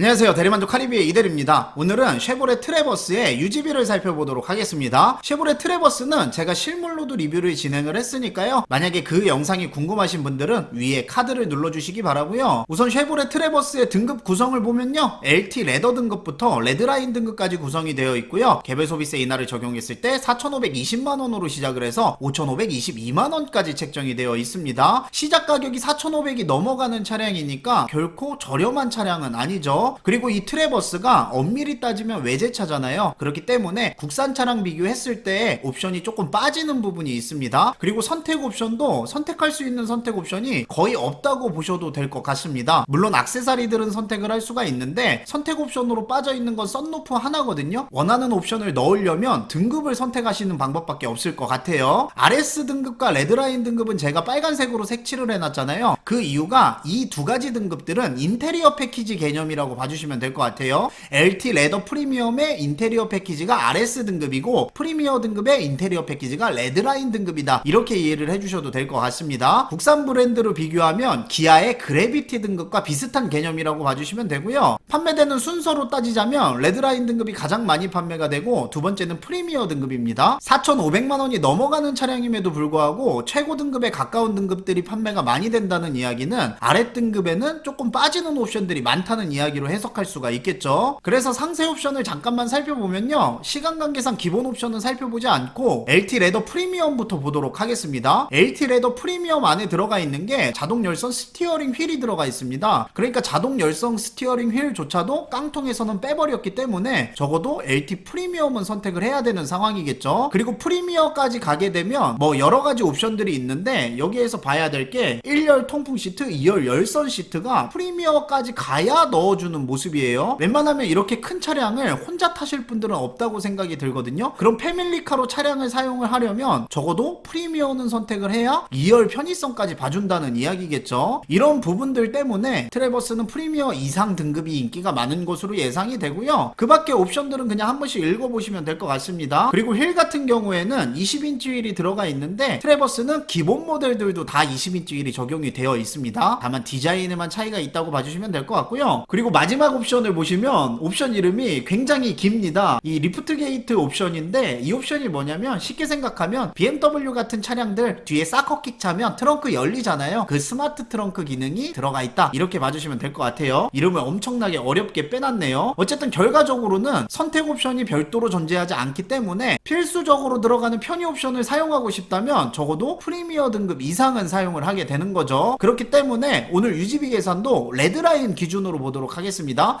안녕하세요. 대리만족 카리비의 이대리입니다. 오늘은 쉐보레 트레버스의 유지비를 살펴보도록 하겠습니다. 쉐보레 트레버스는 제가 실물로도 리뷰를 진행을 했으니까요. 만약에 그 영상이 궁금하신 분들은 위에 카드를 눌러주시기 바라고요. 우선 쉐보레 트레버스의 등급 구성을 보면요. LT 레더 등급부터 레드라인 등급까지 구성이 되어 있고요. 개별 소비세 인하를 적용했을 때 4,520만원으로 시작을 해서 5,522만원까지 책정이 되어 있습니다. 시작 가격이 4,500이 넘어가는 차량이니까 결코 저렴한 차량은 아니죠 그리고 이 트레버스가 엄밀히 따지면 외제차잖아요. 그렇기 때문에 국산 차량 비교했을 때 옵션이 조금 빠지는 부분이 있습니다. 그리고 선택 옵션도 선택할 수 있는 선택 옵션이 거의 없다고 보셔도 될 것 같습니다. 물론 악세사리들은 선택을 할 수가 있는데 선택 옵션으로 빠져 있는 건 썬루프 하나거든요. 원하는 옵션을 넣으려면 등급을 선택하시는 방법밖에 없을 것 같아요. RS 등급과 레드라인 등급은 제가 빨간색으로 색칠을 해놨잖아요. 그 이유가 이 두 가지 등급들은 인테리어 패키지 개념이라고 봐주시면 될 것 같아요. LT 레더 프리미엄의 인테리어 패키지가 RS 등급이고 프리미어 등급의 인테리어 패키지가 레드라인 등급이다. 이렇게 이해를 해주셔도 될 것 같습니다. 국산 브랜드로 비교하면 기아의 그래비티 등급과 비슷한 개념이라고 봐주시면 되고요. 판매되는 순서로 따지자면 레드라인 등급이 가장 많이 판매가 되고 두 번째는 프리미어 등급입니다. 4,500만 원이 넘어가는 차량임에도 불구하고 최고 등급에 가까운 등급들이 판매가 많이 된다는 이야기는 아래 등급에는 조금 빠지는 옵션들이 많다는 이야기로 해석할 수가 있겠죠. 그래서 상세 옵션을 잠깐만 살펴보면요. 시간 관계상 기본 옵션은 살펴보지 않고 LT 레더 프리미엄부터 보도록 하겠습니다. LT 레더 프리미엄 안에 들어가 있는 게 자동 열선 스티어링 휠이 들어가 있습니다. 그러니까 자동 열선 스티어링 휠조차도 깡통에서는 빼버렸기 때문에 적어도 LT 프리미엄은 선택을 해야 되는 상황이겠죠. 그리고 프리미어까지 가게 되면 뭐 여러 가지 옵션들이 있는데 여기에서 봐야 될 게 1열 통풍 시트, 2열 열선 시트가 프리미어까지 가야 넣어주는 모습이에요. 웬만하면 이렇게 큰 차량을 혼자 타실 분들은 없다고 생각이 들거든요. 그럼 패밀리카로 차량을 사용을 하려면 적어도 프리미어는 선택을 해야 2열 편의성까지 봐준다는 이야기겠죠. 이런 부분들 때문에 트레버스는 프리미어 이상 등급이 인기가 많은 것으로 예상이 되고요. 그 밖에 옵션들은 그냥 한 번씩 읽어보시면 될 것 같습니다. 그리고 휠 같은 경우에는 20인치 휠이 들어가 있는데 트레버스는 기본 모델들도 다 20인치 휠이 적용이 되어 있습니다. 다만 디자인에만 차이가 있다고 봐주시면 될 것 같고요. 그리고 마지막 옵션을 보시면 옵션 이름이 굉장히 깁니다. 이 리프트 게이트 옵션인데 이 옵션이 뭐냐면 쉽게 생각하면 BMW 같은 차량들 뒤에 사커킥 차면 트렁크 열리잖아요. 그 스마트 트렁크 기능이 들어가 있다. 이렇게 봐주시면 될 것 같아요. 이름을 엄청나게 어렵게 빼놨네요. 어쨌든 결과적으로는 선택 옵션이 별도로 존재하지 않기 때문에 필수적으로 들어가는 편의 옵션을 사용하고 싶다면 적어도 프리미어 등급 이상은 사용을 하게 되는 거죠. 그렇기 때문에 오늘 유지비 계산도 레드라인 기준으로 보도록 하겠습니다.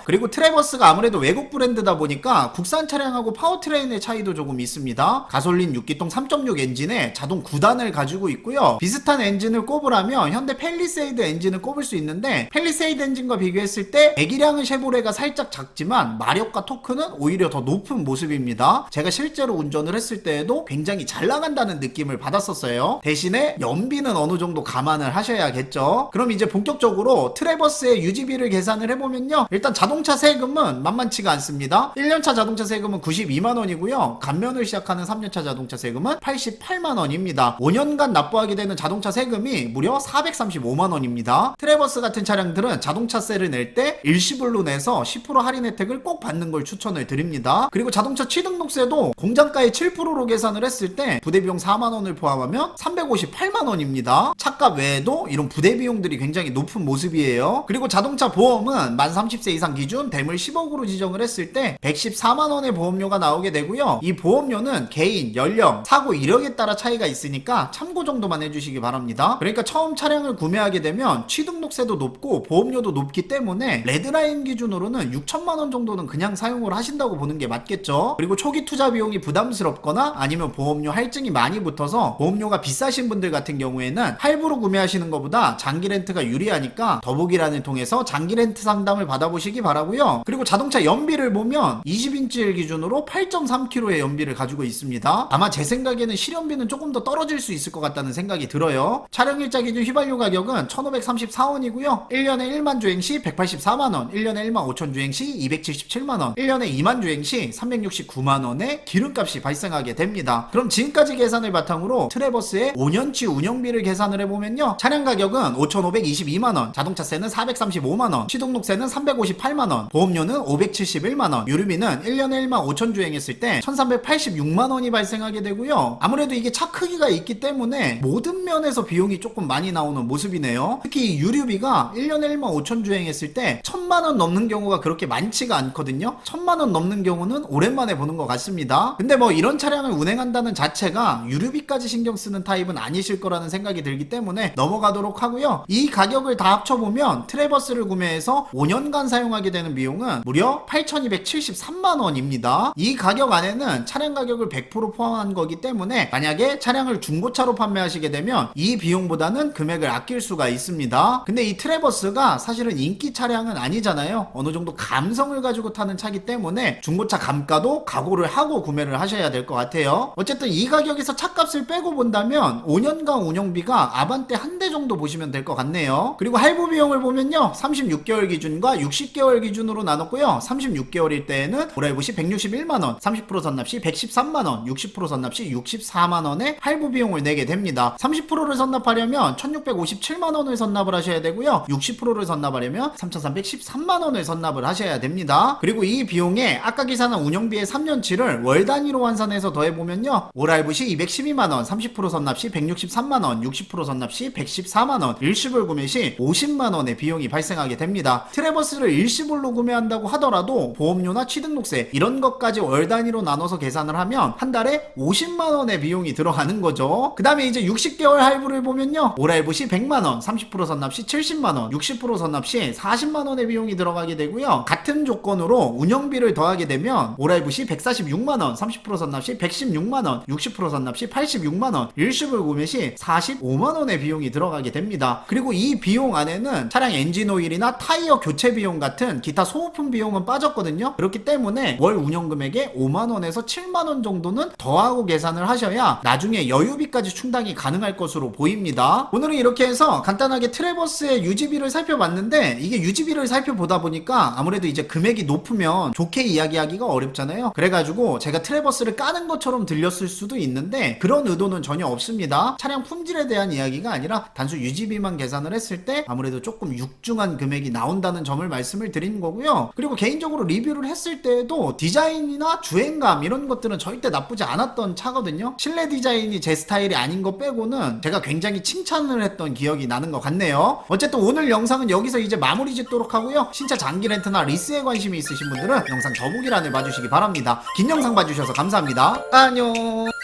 그리고 트레버스가 아무래도 외국 브랜드다 보니까 국산 차량하고 파워트레인의 차이도 조금 있습니다. 가솔린 6기통 3.6 엔진에 자동 9단을 가지고 있고요. 비슷한 엔진을 꼽으라면 현대 펠리세이드 엔진을 꼽을 수 있는데 펠리세이드 엔진과 비교했을 때 배기량은 쉐보레가 살짝 작지만 마력과 토크는 오히려 더 높은 모습입니다. 제가 실제로 운전을 했을 때에도 굉장히 잘 나간다는 느낌을 받았었어요. 대신에 연비는 어느 정도 감안을 하셔야겠죠. 그럼 이제 본격적으로 트레버스의 유지비를 계산을 해보면 요. 일단 자동차 세금은 만만치가 않습니다. 1년차 자동차 세금은 92만원이고요. 감면을 시작하는 3년차 자동차 세금은 88만원입니다. 5년간 납부하게 되는 자동차 세금이 무려 435만원입니다. 트레버스 같은 차량들은 자동차세를 낼 때 일시불로 내서 10% 할인 혜택을 꼭 받는 걸 추천을 드립니다. 그리고 자동차 취등록세도 공장가의 7%로 계산을 했을 때 부대 비용 4만 원을 포함하면 358만 원입니다. 차값 외에도 이런 부대 비용들이 굉장히 높은 모습이에요. 그리고 자동차 보험은 만 30세 이상 기준 대물 10억으로 지정을 했을 때 114만 원의 보험료가 나오게 되고요. 이 보험료는 개인, 연령, 사고 이력에 따라 차이가 있으니까 참고 정도만 해주시기 바랍니다. 그러니까 처음 차량을 구매하게 되면 취등록세도 높고 보험료도 높기 때문에 레드라인 기준으로는 6천만 원 정도는 그냥 사용을 하신다고 보는 게 맞겠죠. 그리고 초기 투자 비용이 부담스럽거나 아니면 보험료 할증이 많이 붙어서 보험료가 비싸신 분들 같은 경우에는 할부로 구매하시는 것보다 장기 렌트가 유리하니까 더보기란을 통해서 장기 렌트 상담을 받 아보시기 바라고요. 그리고 자동차 연비를 보면 20인치일 기준으로 8.3km의 연비를 가지고 있습니다. 아마 제 생각에는 실연비는 조금 더 떨어질 수 있을 것 같다는 생각이 들어요. 차량 일자 기준 휘발유 가격은 1,534원이고요. 1년에 1만 주행 시 184만원, 1년에 1만 5천 주행 시 277만원, 1년에 2만 주행 시 369만원의 기름값이 발생하게 됩니다. 그럼 지금까지 계산을 바탕으로 트레버스의 5년치 운영비를 계산을 해보면요. 차량 가격은 5,522만원, 자동차세는 435만원, 취등록세는 1158만원, 보험료는 571만원, 유류비는 1년에 1만 5천 주행했을 때 1386만원이 발생하게 되고요. 아무래도 이게 차 크기가 있기 때문에 모든 면에서 비용이 조금 많이 나오는 모습이네요. 특히 이 유류비가 1년에 1만 5천 주행했을 때 1000만원 넘는 경우가 그렇게 많지가 않거든요. 1000만원 넘는 경우는 오랜만에 보는 것 같습니다. 근데 뭐 이런 차량을 운행한다는 자체가 유류비까지 신경 쓰는 타입은 아니실 거라는 생각이 들기 때문에 넘어가도록 하고요. 이 가격을 다 합쳐보면 트레버스를 구매해서 5년간 사용하게 되는 비용은 무려 8,273만 원입니다. 이 가격 안에는 차량 가격을 100% 포함한 거기 때문에 만약에 차량을 중고차로 판매하시게 되면 이 비용보다는 금액을 아낄 수가 있습니다. 근데 이 트레버스가 사실은 인기 차량은 아니잖아요. 어느 정도 감성을 가지고 타는 차기 때문에 중고차 감가도 각오를 하고 구매를 하셔야 될 것 같아요. 어쨌든 이 가격에서 차값을 빼고 본다면 5년간 운영비가 아반떼 한 대 정도 보시면 될 것 같네요. 그리고 할부 비용을 보면요. 36개월 기준과 60개월 기준으로 나눴고요. 36개월일 때에는 보라이브 시 161만원, 30% 선납 시 113만원, 60% 선납 시 64만원의 할부 비용을 내게 됩니다. 30%를 선납하려면 1657만원을 선납을 하셔야 되고요. 60%를 선납하려면 3313만원을 선납을 하셔야 됩니다. 그리고 이 비용에 아까 기사는 운영비의 3년치를 월 단위로 환산해서 더해보면요. 올할부 시 212만원, 30% 선납 시 163만원, 60% 선납 시 114만원, 일시불 구매 시 50만원의 비용이 발생하게 됩니다. 트레버스 를 일시불로 구매한다고 하더라도 보험료나 취등록세 이런 것까지 월 단위로 나눠서 계산을 하면 한 달에 50만 원의 비용이 들어가는 거죠. 그 다음에 이제 60개월 할부를 보면요. 올 할부 시 100만 원, 30% 선납 시 70만 원, 60% 선납 시 40만 원의 비용이 들어가게 되고요. 같은 조건으로 운영비를 더하게 되면 올 할부 시 146만 원, 30% 선납 시 116만 원, 60% 선납 시 86만 원, 일시불 구매 시 45만 원의 비용이 들어가게 됩니다. 그리고 이 비용 안에는 차량 엔진 오일이나 타이어 교체 비용 같은 기타 소모품 비용은 빠졌거든요. 그렇기 때문에 월 운영 금액에 5만원에서 7만원 정도는 더하고 계산을 하셔야 나중에 여유비까지 충당이 가능할 것으로 보입니다. 오늘은 이렇게 해서 간단하게 트레버스의 유지비를 살펴봤는데 이게 유지비를 살펴보다 보니까 아무래도 이제 금액이 높으면 좋게 이야기하기가 어렵잖아요. 그래가지고 제가 트레버스를 까는 것처럼 들렸을 수도 있는데 그런 의도는 전혀 없습니다. 차량 품질에 대한 이야기가 아니라 단순 유지비만 계산을 했을 때 아무래도 조금 육중한 금액이 나온다는 점을 말씀을 드리는 거고요. 그리고 개인적으로 리뷰를 했을 때도 디자인이나 주행감 이런 것들은 절대 나쁘지 않았던 차거든요. 실내 디자인이 제 스타일이 아닌 거 빼고는 제가 굉장히 칭찬을 했던 기억이 나는 것 같네요. 어쨌든 오늘 영상은 여기서 이제 마무리 짓도록 하고요. 신차 장기 렌트나 리스에 관심이 있으신 분들은 영상 더보기란을 봐주시기 바랍니다. 긴 영상 봐주셔서 감사합니다. 안녕.